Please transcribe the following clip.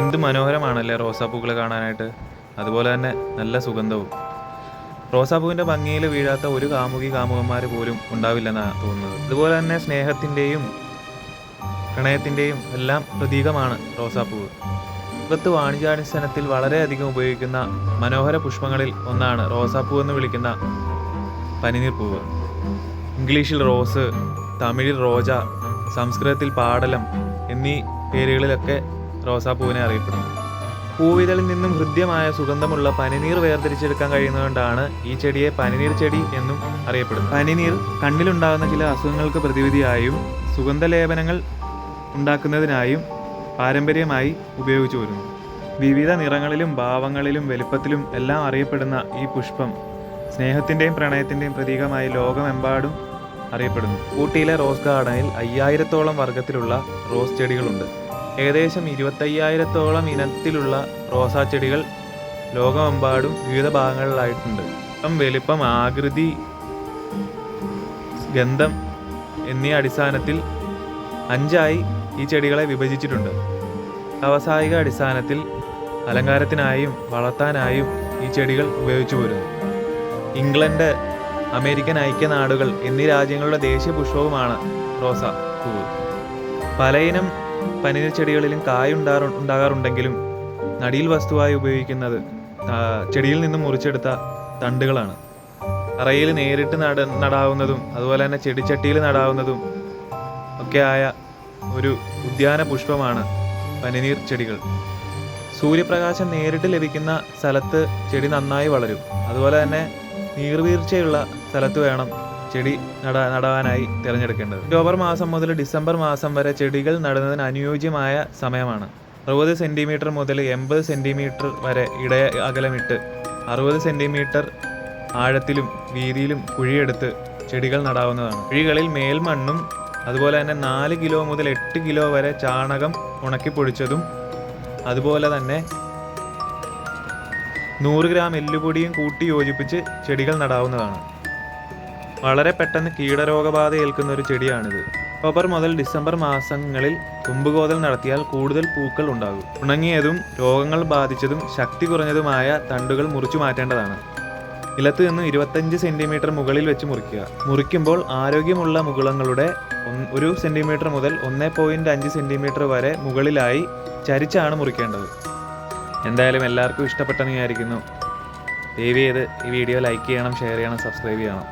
മനോഹരമാണല്ലേ റോസാപ്പൂക്കൾ കാണാനായിട്ട്? അതുപോലെ തന്നെ നല്ല സുഗന്ധവും. റോസാപ്പൂവിന്റെ ഭംഗിയിൽ വീഴാത്ത ഒരു കാമുകി കാമുകന്മാർ പോലും ഉണ്ടാവില്ലെന്നാണ് തോന്നുന്നത്. അതുപോലെ തന്നെ സ്നേഹത്തിന്റെയും പ്രണയത്തിന്റെയും എല്ലാം പ്രതീകമാണ് റോസാപ്പൂവ്. ലോകത്ത് വാണിജ്യാടിസ്ഥാനത്തിൽ വളരെയധികം ഉപയോഗിക്കുന്ന മനോഹര പുഷ്പങ്ങളിൽ ഒന്നാണ് റോസാപ്പൂ എന്ന് വിളിക്കുന്ന പനിനീർ പൂവ്. ഇംഗ്ലീഷിൽ റോസ് തമിഴിൽ റോജ സംസ്കൃതത്തിൽ പാടലം എന്നീ പേരുകളിലൊക്കെ റോസാപ്പൂവിനെ അറിയപ്പെടുന്നു. പൂവിതളിൽ നിന്നും ഹൃദ്യമായ സുഗന്ധമുള്ള പനിനീർ വേർതിരിച്ചെടുക്കാൻ കഴിയുന്നതുകൊണ്ടാണ് ഈ ചെടിയെ പനിനീർ ചെടി എന്നും അറിയപ്പെടുന്നത്. പനിനീർ കണ്ണിലുണ്ടാകുന്ന ചില അസുഖങ്ങൾക്ക് പ്രതിവിധിയായും സുഗന്ധലേപനങ്ങൾ ഉണ്ടാക്കുന്നതിനായും പാരമ്പര്യമായി ഉപയോഗിച്ചു വരുന്നു. വിവിധ നിറങ്ങളിലും ഭാവങ്ങളിലും വലുപ്പത്തിലും എല്ലാം അറിയപ്പെടുന്ന ഈ പുഷ്പം സ്നേഹത്തിന്റെയും പ്രണയത്തിന്റെയും പ്രതീകമായി ലോകമെമ്പാടും അറിയപ്പെടുന്നു. ഊട്ടിയിലെ റോസ് ഗാർഡനിൽ അയ്യായിരത്തോളം വർഗത്തിലുള്ള റോസ് ചെടികളുണ്ട്. ഏകദേശം ഇരുപത്തയ്യായിരത്തോളം ഇനത്തിലുള്ള റോസാ ചെടികൾ ലോകമെമ്പാടും വിവിധ ഭാഗങ്ങളിലായിട്ടുണ്ട്. ഇപ്പം വലിപ്പം ആകൃതി ഗന്ധം എന്നീ അടിസ്ഥാനത്തിൽ അഞ്ചായി ഈ ചെടികളെ വിഭജിച്ചിട്ടുണ്ട്. വ്യാവസായിക അടിസ്ഥാനത്തിൽ അലങ്കാരത്തിനായും വളർത്താനായും ഈ ചെടികൾ ഉപയോഗിച്ചു വരുന്നു. ഇംഗ്ലണ്ട് അമേരിക്കൻ ഐക്യനാടുകൾ എന്നീ രാജ്യങ്ങളുടെ ദേശീയ പുഷ്പവുമാണ് റോസ പൂവ്. പലയിനം പനിനീർ ചെടികളിലും കായ ഉണ്ടാറു ഉണ്ടാകാറുണ്ടെങ്കിലും നടിയിൽ വസ്തുവായി ഉപയോഗിക്കുന്നത് ചെടിയിൽ നിന്നും മുറിച്ചെടുത്ത തണ്ടുകളാണ്. അറയിൽ നേരിട്ട് നട നടാവുന്നതും അതുപോലെ തന്നെ ചെടിച്ചട്ടിയിൽ നടാവുന്നതും ഒക്കെ ആയ ഒരു ഉദ്യാന പുഷ്പമാണ് പനിനീർ ചെടികൾ. സൂര്യപ്രകാശം നേരിട്ട് ലഭിക്കുന്ന സ്ഥലത്ത് ചെടി നന്നായി വളരും. അതുപോലെ തന്നെ നീർവീഴ്ചയുള്ള സ്ഥലത്ത് വേണം ചെടി നടാ നടാനായി തിരഞ്ഞെടുക്കേണ്ടത്. ഒക്ടോബർ മാസം മുതൽ ഡിസംബർ മാസം വരെ ചെടികൾ നടുന്നതിന് അനുയോജ്യമായ സമയമാണ്. അറുപത് സെന്റിമീറ്റർ മുതൽ എൺപത് സെന്റിമീറ്റർ വരെ ഇട അകലമിട്ട് അറുപത് സെന്റിമീറ്റർ ആഴത്തിലും വീതിയിലും കുഴിയെടുത്ത് ചെടികൾ നടാവുന്നതാണ്. കുഴികളിൽ മേൽമണ്ണും അതുപോലെ തന്നെ നാല് കിലോ മുതൽ എട്ട് കിലോ വരെ ചാണകം ഉണക്കിപ്പൊടിച്ചതും അതുപോലെ തന്നെ നൂറ് ഗ്രാം എല്ലുപൊടിയും കൂട്ടി യോജിപ്പിച്ച് ചെടികൾ നടാവുന്നതാണ്. വളരെ പെട്ടെന്ന് കീടരോഗബാധ ഏൽക്കുന്ന ഒരു ചെടിയാണിത്. ഒക്ടോബർ മുതൽ ഡിസംബർ മാസങ്ങളിൽ കുമ്പുകോതൽ നടത്തിയാൽ കൂടുതൽ പൂക്കൾ ഉണ്ടാകും. ഉണങ്ങിയതും രോഗങ്ങൾ ബാധിച്ചതും ശക്തി കുറഞ്ഞതുമായ തണ്ടുകൾ മുറിച്ചു മാറ്റേണ്ടതാണ്. ഇലത്ത് നിന്ന് ഇരുപത്തഞ്ച് സെന്റിമീറ്റർ മുകളിൽ വെച്ച് മുറിക്കുക. മുറിക്കുമ്പോൾ ആരോഗ്യമുള്ള മുകുളങ്ങളുടെ ഒരു സെന്റിമീറ്റർ മുതൽ ഒന്ന് പോയിന്റ് അഞ്ച് സെന്റിമീറ്റർ വരെ മുകളിലായി ചരിച്ചാണ് മുറിക്കേണ്ടത്. എന്തായാലും എല്ലാവർക്കും ഇഷ്ടപ്പെട്ടെന്ന് വിചാരിക്കുന്നു. ദയവ് ചെയ്ത് ഈ വീഡിയോ ലൈക്ക് ചെയ്യണം ഷെയർ ചെയ്യണം സബ്സ്ക്രൈബ് ചെയ്യണം.